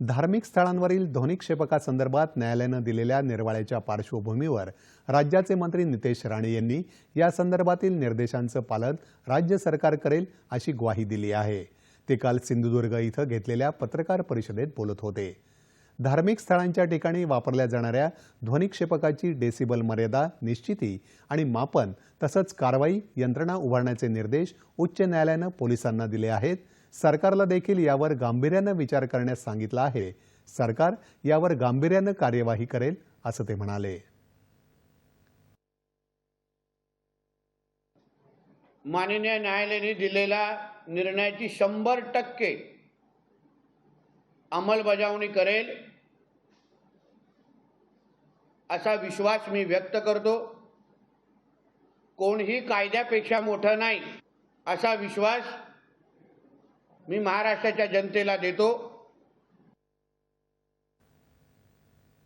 धार्मिक स्थळांवरील ध्वनिक्षेपकासंदर्भात न्यायालयानं दिलेल्या निर्वाळ्याच्या पार्श्वभूमीवर राज्याचे मंत्री नितेश राणे यांनी या संदर्भातील निर्देशांचं पालन राज्य सरकार करेल अशी ग्वाही दिली आहे. ते काल सिंधुदुर्ग इथं घेतलेल्या पत्रकार परिषदेत बोलत होते. धार्मिक स्थळांच्या ठिकाणी वापरल्या जाणाऱ्या ध्वनिक्षेपकाची डेसिबल मर्यादा निश्चिती आणि मापन तसंच कारवाई यंत्रणा उभारण्याचे निर्देश उच्च न्यायालयानं पोलिसांना दिले आहेत. सरकारला देखील यावर गांभीर्यानं विचार करण्यास सांगितलं आहे. सरकार यावर गांभीर्यानं कार्यवाही करेल असं ते म्हणाले. माननीय न्यायालयाने दिलेल्या निर्णयाची शंभर टक्के अंमलबजावणी करेल असा विश्वास मी व्यक्त करतो. कोणीही कायद्यापेक्षा मोठं नाही असा विश्वास मी महाराष्ट्राच्या जनतेला देतो.